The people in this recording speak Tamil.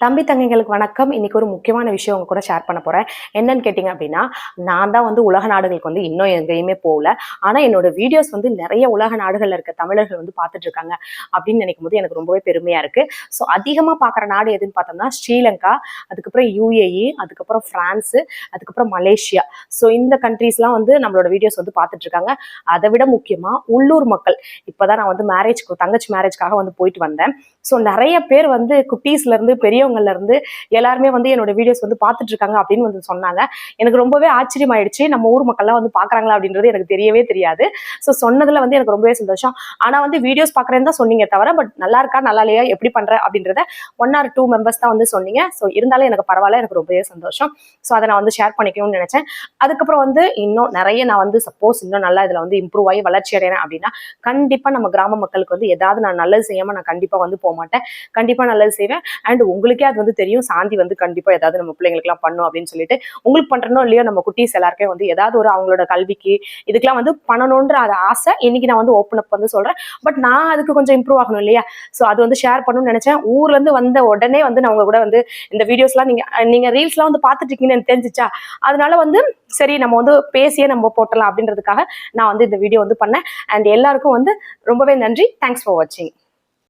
தம்பி தங்கைகளுக்கு வணக்கம். இன்னைக்கு ஒரு முக்கியமான விஷயம் உங்க கூட ஷேர் பண்ண போறேன். என்னன்னு கேட்டிங்க அப்படின்னா நான் தான் வந்து உலக நாடுகளுக்கு வந்து இன்னும் எங்கேயுமே போகல. ஆனால் என்னோட வீடியோஸ் வந்து நிறைய உலக நாடுகளில் இருக்க தமிழர்கள் வந்து பார்த்துட்டு இருக்காங்க அப்படின்னு நினைக்கும் போது எனக்கு ரொம்பவே பெருமையா இருக்கு. ஸோ அதிகமாக பார்க்குற நாடு எதுன்னு பார்த்தோம்னா ஸ்ரீலங்கா அதுக்கப்புறம் யூஏஇ அதுக்கப்புறம் ஃப்ரான்ஸு அதுக்கப்புறம் மலேசியா. ஸோ இந்த கண்ட்ரீஸ்லாம் வந்து நம்மளோட வீடியோஸ் வந்து பார்த்துட்டு இருக்காங்க. அதை விட முக்கியமாக உள்ளூர் மக்கள். இப்போதான் நான் வந்து மேரேஜ்க்கு தங்கச்சி மேரேஜ்க்காக வந்து போயிட்டு வந்தேன். ஸோ நிறைய பேர் வந்து குட்டீஸ்லேருந்து பெரியவங்கள்லேருந்து எல்லாருமே வந்து என்னோட வீடியோஸ் வந்து பார்த்துட்டு இருக்காங்க அப்படின்னு வந்து சொன்னாங்க. எனக்கு ரொம்பவே ஆச்சரியமாயிடுச்சு. நம்ம ஊர் மக்கள்லாம் வந்து பார்க்குறாங்களா அப்படின்றது எனக்கு தெரியவே தெரியாது. ஸோ சொன்னதில் வந்து எனக்கு ரொம்பவே சந்தோஷம். ஆனால் வந்து வீடியோஸ் பார்க்குறேன்னு தான் சொன்னீங்க தவிர பட் நல்லா இருக்கா நல்லா இல்லையா எப்படி பண்ணுற அப்படின்றத ஒன் ஆர் டூ மெம்பர்ஸ் தான் வந்து சொன்னீங்க. ஸோ இருந்தாலும் எனக்கு பரவாயில்ல எனக்கு ரொம்பவே சந்தோஷம். ஸோ அதை நான் வந்து ஷேர் பண்ணிக்கணும்னு நினச்சேன். அதுக்கப்புறம் வந்து இன்னும் நிறைய நான் வந்து சப்போஸ் இன்னும் நல்லா இதில் வந்து இம்ப்ரூவ் ஆகி வளர்ச்சி அடைகிறேன் அப்படின்னா கண்டிப்பாக நம்ம கிராம மக்களுக்கு வந்து ஏதாவது நான் நல்லது செய்யாமல் நான் கண்டிப்பாக வந்து போக மாட்டேன் கண்டிப்பா நல்லது செய்வேன். அண்ட் உங்களுக்கே அது வந்து தெரியும். சாந்தி வந்து கண்டிப்பா ஏதாவது நம்ம பிள்ளைங்களுக்குலாம் பண்ணும் அப்படின்னு சொல்லிட்டு. உங்களுக்கு பண்றனோ இல்லையோ நம்ம குட்டீஸ் எல்லாருக்கே வந்து ஏதாவது ஒரு அவங்களோட கல்விக்கு இதுக்கெல்லாம் வந்து பண்ணணுன்ற அது ஆசை இன்னைக்கு நான் வந்து ஓப்பன் அப் வந்து சொல்றேன். பட் நான் அதுக்கு கொஞ்சம் இம்ப்ரூவ் ஆகணும் இல்லையா? ஸோ அது வந்து ஷேர் பண்ணணும்னு நினைச்சேன். ஊர்ல இருந்து வந்த உடனே வந்து நான் உங்க கூட வந்து இந்த வீடியோஸ்லாம் நீங்க நீங்க ரீல்ஸ்லாம் வந்து பார்த்துட்டு இருக்கீங்கன்னு எனக்கு தெரிஞ்சிச்சா? அதனால வந்து சரி நம்ம வந்து பேசியே நம்ம போட்டலாம் அப்படின்றதுக்காக நான் வந்து இந்த வீடியோ வந்து பண்ணேன். அண்ட் எல்லாருக்கும் வந்து ரொம்பவே நன்றி. தேங்க்ஸ் ஃபார் வாட்சிங்